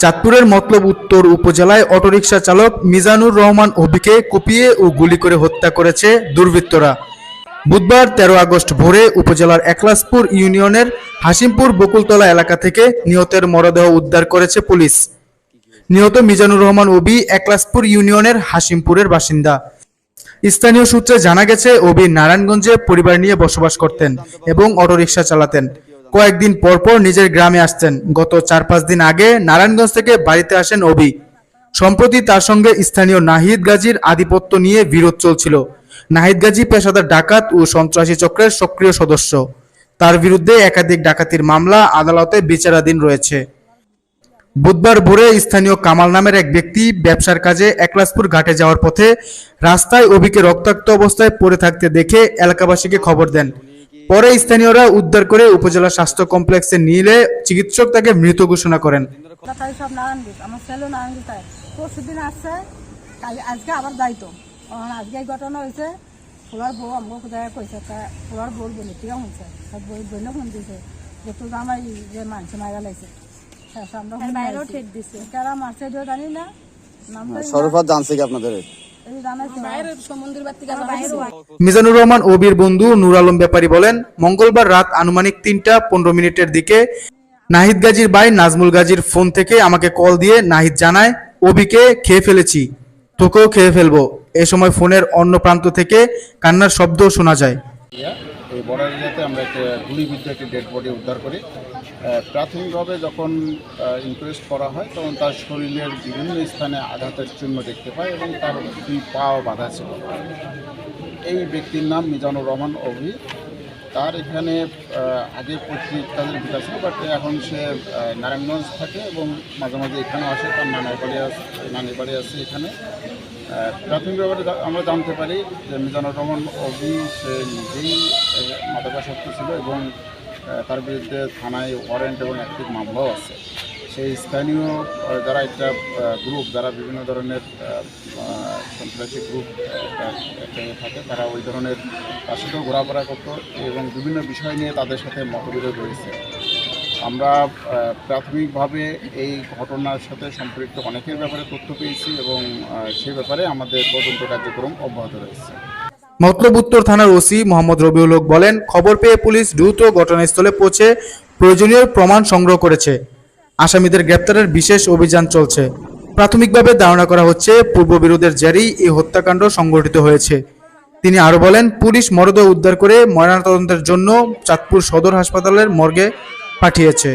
চাঁদপুরের মতলব উত্তর উপজেলায় অটোরিকশা চালক মিজানুর রহমান অভিকে কুপিয়ে ও গুলি করে হত্যা করেছে দুর্বৃত্তরা। বুধবার তেরো আগস্ট ভোরে উপজেলার একলাসপুর ইউনিয়নের হাসিমপুর বকুলতলা এলাকা থেকে নিহতের মরদেহ উদ্ধার করেছে পুলিশ। নিহত মিজানুর রহমান অবি একলাসপুর ইউনিয়নের হাসিমপুরের বাসিন্দা। স্থানীয় সূত্রে জানা গেছে অবি নারায়ণগঞ্জে পরিবার নিয়ে বসবাস করতেন এবং অটোরিকশা চালাতেন। কয়েকদিন পরপর নিজের গ্রামে আসতেন। গত চার পাঁচ দিন আগে নারায়ণগঞ্জ থেকে বাড়িতে আসেন অবি সম্প্রতি তার সঙ্গে স্থানীয় নাহিদ গাজীর আধিপত্য নিয়ে বিরোধ চলছিল। নাহিদ গাজী পেশাদার ডাকাত ও সন্ত্রাসী চক্রের সক্রিয় সদস্য। তার বিরুদ্ধে একাধিক ডাকাতির মামলা আদালতে বিচারাধীন রয়েছে। বুধবার ভোরে স্থানীয় কামাল নামের এক ব্যক্তি ব্যবসার কাজে একলাসপুর ঘাটে যাওয়ার পথে রাস্তায় অভিকে রক্তাক্ত অবস্থায় পড়ে থাকতে দেখে এলাকাবাসীকে খবর দেন। পরে স্থানীয়রা উদ্ধার করে উপজেলা স্বাস্থ্য কমপ্লেক্সে নিলে চিকিৎসক তাকে মৃত ঘোষণা করেন। আজকে আবার যাইতো। আজকে ঘটনা হয়েছে ফুলার বউ আমাকে কোথায় কইছে তা ফুলার বউর বলে ঠিক হয়েছে সব বই বইন ফোন দিছে যে তোর আমার যে মানুষ মারা লাগছে মারছে জানি না। জানছে কি আপনাদের মিজানুর রহমান ওবির বন্ধু নূর আলম ব্যাপারী বলেন মঙ্গলবার রাত আনুমানিক তিনটা পনেরো মিনিটের দিকে নাহিদ গাজীর ভাই নাজমুল গাজীর ফোন থেকে আমাকে কল দিয়ে নাহিদ জানায় ওবিকে খেয়ে ফেলেছি। তোকেও খেয়ে ফেলব। এ সময় ফোনের অন্য প্রান্ত থেকে কান্নার শব্দও শোনা যায়। এই বর্ডার এরিয়াতে আমরা একটা গুলিবিদ্ধ একটি ডেড বডি উদ্ধার করি। প্রাথমিকভাবে যখন ইনকোয়েস্ট করা হয়, তখন তার শরীরের বিভিন্ন স্থানে আঘাতের চিহ্ন দেখতে পাই এবং তার দুই পাও বাঁধা ছিল। এই ব্যক্তির নাম মিজানুর রহমান অভি তার এখানে আগে পৈতৃক তাদের ভিটা ছিল বাট এখন সে নারায়ণগঞ্জ থাকে এবং মাঝে মাঝে এখানে আসে, তার নানার বাড়ি আছে নানির বাড়ি আছে এখানে। প্রাথমিক ব্যাপারে আমরা জানতে পারি যে মিজানুর রহমান অবি, সে নিজেই মাদকাসক্ত ছিল এবং তার বিরুদ্ধে থানায় ওয়ারেন্ট এবং একটি মামলাও আছে। সেই স্থানীয় যারা একটা গ্রুপ যারা বিভিন্ন ধরনের সন্ত্রাসী গ্রুপ ইয়ে থাকে, তারা ওই ধরনের তার সাথেও ঘোরাফেরা করতো এবং বিভিন্ন বিষয় নিয়ে তাদের সাথে মতবিরোধ রয়েছে। আমরা প্রাথমিকভাবে এই ঘটনার সাথে সম্পৃক্ত অনেকের ব্যাপারে তথ্য পেয়েছি এবং সেই ব্যাপারে আমাদের তদন্ত কার্যক্রম অব্যাহত রয়েছে। মতলব উত্তর থানার ওসি মোহাম্মদ রবিউল বলেন, খবর পেয়ে পুলিশ দ্রুত ঘটনাস্থলে পৌঁছে প্রয়োজনীয় প্রমাণ সংগ্রহ করেছে। আসামিদের গ্রেপ্তারের বিশেষ অভিযান চলছে। প্রাথমিকভাবে ধারণা করা হচ্ছে, পূর্ববিরোধের জেরেই এই হত্যাকাণ্ড সংঘটিত হয়েছে। তিনি আরও বলেন, পুলিশ মরদেহ উদ্ধার করে ময়নাতদন্তের জন্য চাঁদপুর সদর হাসপাতালের মর্গে পাঠিয়েছে।